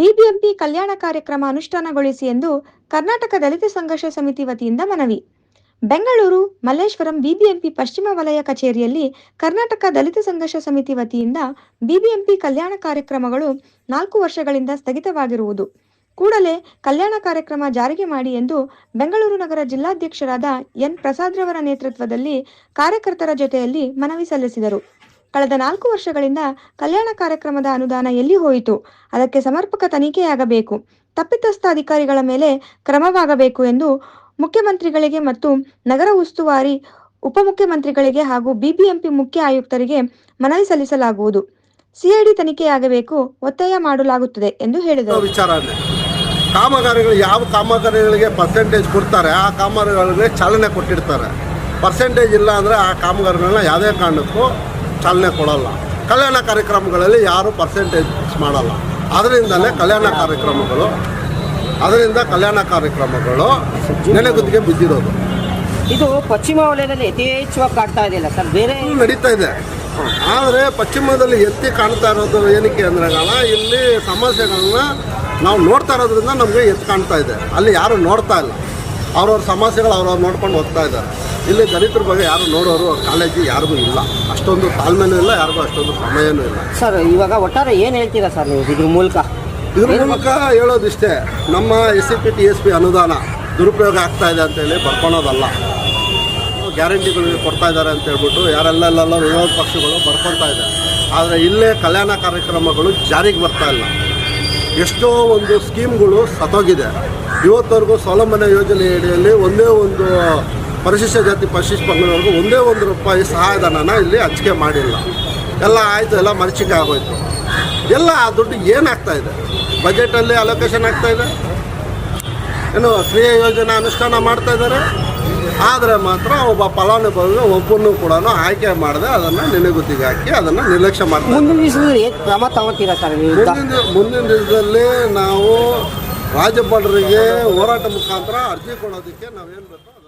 BBMP ಕಲ್ಯಾಣ ಕಾರ್ಯಕ್ರಮ ಅನುಷ್ಠಾನಗೊಳಿಸಿ ಎಂದು ಕರ್ನಾಟಕ ದಲಿತ ಸಂಘರ್ಷ ಸಮಿತಿ ವತಿಯಿಂದ ಮನವಿ. ಬೆಂಗಳೂರು, ಮಲ್ಲೇಶ್ವರಂ ಬಿಬಿಎಂಪಿ ಪಶ್ಚಿಮ ವಲಯ ಕಚೇರಿಯಲ್ಲಿ ಕರ್ನಾಟಕ ದಲಿತ ಸಂಘರ್ಷ ಸಮಿತಿ ವತಿಯಿಂದ ಬಿಬಿಎಂಪಿ ಕಲ್ಯಾಣ ಕಾರ್ಯಕ್ರಮಗಳು ನಾಲ್ಕು ವರ್ಷಗಳಿಂದ ಸ್ಥಗಿತವಾಗಿರುವುದು. ಕೂಡಲೇ ಕಲ್ಯಾಣ ಕಾರ್ಯಕ್ರಮ ಜಾರಿಗೆ ಮಾಡಿ ಎಂದು ಬೆಂಗಳೂರು ನಗರ ಜಿಲ್ಲಾಧ್ಯಕ್ಷರಾದ ಎನ್ ಪ್ರಸಾದ್ರವರ ನೇತೃತ್ವದಲ್ಲಿ ಕಾರ್ಯಕರ್ತರ ಜೊತೆಯಲ್ಲಿ ಮನವಿ ಸಲ್ಲಿಸಿದರು. ಕಳೆದ ನಾಲ್ಕು ವರ್ಷಗಳಿಂದ ಕಲ್ಯಾಣ ಕಾರ್ಯಕ್ರಮದ ಅನುದಾನ ಎಲ್ಲಿ ಹೋಯಿತು? ಅದಕ್ಕೆ ಸಮರ್ಪಕ ತನಿಖೆಯಾಗಬೇಕು. ತಪ್ಪಿತಸ್ಥ ಅಧಿಕಾರಿಗಳ ಮೇಲೆ ಕ್ರಮವಾಗಬೇಕು ಎಂದು ಮುಖ್ಯಮಂತ್ರಿಗಳಿಗೆ ಮತ್ತು ನಗರ ಉಸ್ತುವಾರಿ ಉಪಮುಖ್ಯಮಂತ್ರಿಗಳಿಗೆ ಹಾಗೂ ಬಿಬಿಎಂಪಿ ಮುಖ್ಯ ಆಯುಕ್ತರಿಗೆ ಮನವಿ ಸಲ್ಲಿಸಲಾಗುವುದು. ಸಿಐಡಿ ತನಿಖೆಯಾಗಬೇಕು, ಒತ್ತಾಯ ಮಾಡಲಾಗುತ್ತದೆ ಎಂದು ಹೇಳಿದರು. ವಿಚಾರ ಕಾಮಗಾರಿಗಳು ಯಾವ ಕಾಮಗಾರಿಗಳಿಗೆ ಪರ್ಸೆಂಟೇಜ್ ಕೊಡ್ತಾರೆ, ಆ ಕಾಮಗಾರಿಗಳಿಗೆ ಚಾಲನೆ ಕೊಟ್ಟಿರ್ತಾರೆ. ಪರ್ಸೆಂಟೇಜ್ ಇಲ್ಲ ಅಂದರೆ ಆ ಕಾಮಗಾರಿಗಳನ್ನ ಯಾವುದೇ ಕಾರಣಕ್ಕೂ ಚಾಲನೆ ಕೊಡಲ್ಲ. ಕಲ್ಯಾಣ ಕಾರ್ಯಕ್ರಮಗಳಲ್ಲಿ ಯಾರು ಪರ್ಸೆಂಟೇಜ್ ಮಾಡಲ್ಲ. ಅದರಿಂದಲೇ ಕಲ್ಯಾಣ ಕಾರ್ಯಕ್ರಮಗಳು ಅದರಿಂದ ಕಲ್ಯಾಣ ಕಾರ್ಯಕ್ರಮಗಳು ನೆನೆಗುದಿಗೆ ಬಿದ್ದಿರೋದು. ಇದು ಪಶ್ಚಿಮ ವಲಯದಲ್ಲಿ ಯಥೇಚ್ಛವಾಗಿ ಕಾಡ್ತಾ ಇದೆಯಲ್ಲ ಸರ್? ಬೇರೆ ನಡೀತಾ ಇದೆ. ಆದರೆ ಪಶ್ಚಿಮದಲ್ಲಿ ಎತ್ತಿ ಕಾಣ್ತಾ ಇರೋದು ಏನಕ್ಕೆ ಅಂದರೆ ಇಲ್ಲಿ ಸಮಸ್ಯೆಗಳನ್ನ ನಾವು ನೋಡ್ತಾ ಇರೋದ್ರಿಂದ ನಮಗೆ ಎತ್ತಿ ಕಾಣ್ತಾ ಇದೆ. ಅಲ್ಲಿ ಯಾರು ನೋಡ್ತಾ ಇಲ್ಲ. ಅವ್ರವ್ರ ಸಮಸ್ಯೆಗಳು ಅವ್ರವ್ರು ನೋಡ್ಕೊಂಡು ಹೋಗ್ತಾ ಇದ್ದಾರೆ. ಇಲ್ಲಿ ದಲಿತರ ಬಗ್ಗೆ ಯಾರು ನೋಡೋರು ಕಾಲೇಜು ಯಾರಿಗೂ ಇಲ್ಲ. ಅಷ್ಟೊಂದು ತಾಳ್ಮೆನೂ ಇಲ್ಲ ಯಾರಿಗೂ ಅಷ್ಟೊಂದು ಸಮಯನೂ ಇಲ್ಲ. ಸರ್ ಇವಾಗ ಒಟ್ಟಾರೆ ಏನು ಹೇಳ್ತೀರಾ ಸರ್ ನೀವು ಇದ್ರ ಮೂಲಕ? ಇದ್ರ ಮೂಲಕ ಹೇಳೋದಿಷ್ಟೇ ನಮ್ಮ S C P T S P ಅನುದಾನ ದುರುಪಯೋಗ ಆಗ್ತಾ ಇದೆ ಅಂತೇಳಿ ಬರ್ಕೊಳೋದಲ್ಲ. ಗ್ಯಾರಂಟಿಗಳು ಕೊಡ್ತಾ ಇದ್ದಾರೆ ಅಂತ ಹೇಳ್ಬಿಟ್ಟು ಯಾರೆಲ್ಲೆಲ್ಲ ವಿರೋಧ ಪಕ್ಷಗಳು ಬರ್ಕೊಳ್ತಾ ಇದೆ. ಆದರೆ ಇಲ್ಲೇ ಕಲ್ಯಾಣ ಕಾರ್ಯಕ್ರಮಗಳು ಜಾರಿಗೆ ಬರ್ತಾ ಇಲ್ಲ. ಎಷ್ಟೋ ಒಂದು ಸ್ಕೀಮ್ಗಳು ಸತ್ತೋಗಿದೆ. ಇವತ್ತವರೆಗೂ ಸ್ವಾವಲಂಬನೆ ಯೋಜನೆ ಅಡಿಯಲ್ಲಿ ಒಂದೇ ಒಂದು ಪರಿಶಿಷ್ಟ ಜಾತಿ ಪರಿಶಿಷ್ಟ ಪಂಗಡವರೆಗೂ ಒಂದೇ ಒಂದು ರೂಪಾಯಿ ಸಹಾಯಧನನ ಇಲ್ಲಿ ಹಂಚಿಕೆ ಮಾಡಿಲ್ಲ. ಎಲ್ಲ ಆಯಿತು ಎಲ್ಲ ಮರಚಿಕೆ ಆಗೋಯ್ತು. ಎಲ್ಲ ಆ ದುಡ್ಡು ಏನಾಗ್ತಾ ಇದೆ? ಬಜೆಟಲ್ಲಿ ಅಲೋಕೇಶನ್ ಆಗ್ತಾ ಇದೆ? ಏನು ಕ್ರಿಯಾ ಯೋಜನೆ ಅನುಷ್ಠಾನ ಮಾಡ್ತಾ ಇದ್ದಾರೆ? ಆದರೆ ಮಾತ್ರ ಒಬ್ಬ ಫಲಾನುಭವಿಗೆ ಒಬ್ಬನು ಕೂಡ ಆಯ್ಕೆ ಮಾಡದೆ ಅದನ್ನು ನೆನೆಗುತ್ತಿಗೆ ಹಾಕಿ ಅದನ್ನು ನಿರ್ಲಕ್ಷ್ಯ ಮಾಡ್ತೀವಿ ಮುಂದಿನ ದಿವಸದಲ್ಲಿ ನಾವು ರಾಜ್ಯಪಾಲರಿಗೆ ಹೋರಾಟ ಮುಖಾಂತರ ಅರ್ಜಿ ಕೊಡೋದಕ್ಕೆ ನಾವೇನು ಬೇಕೋ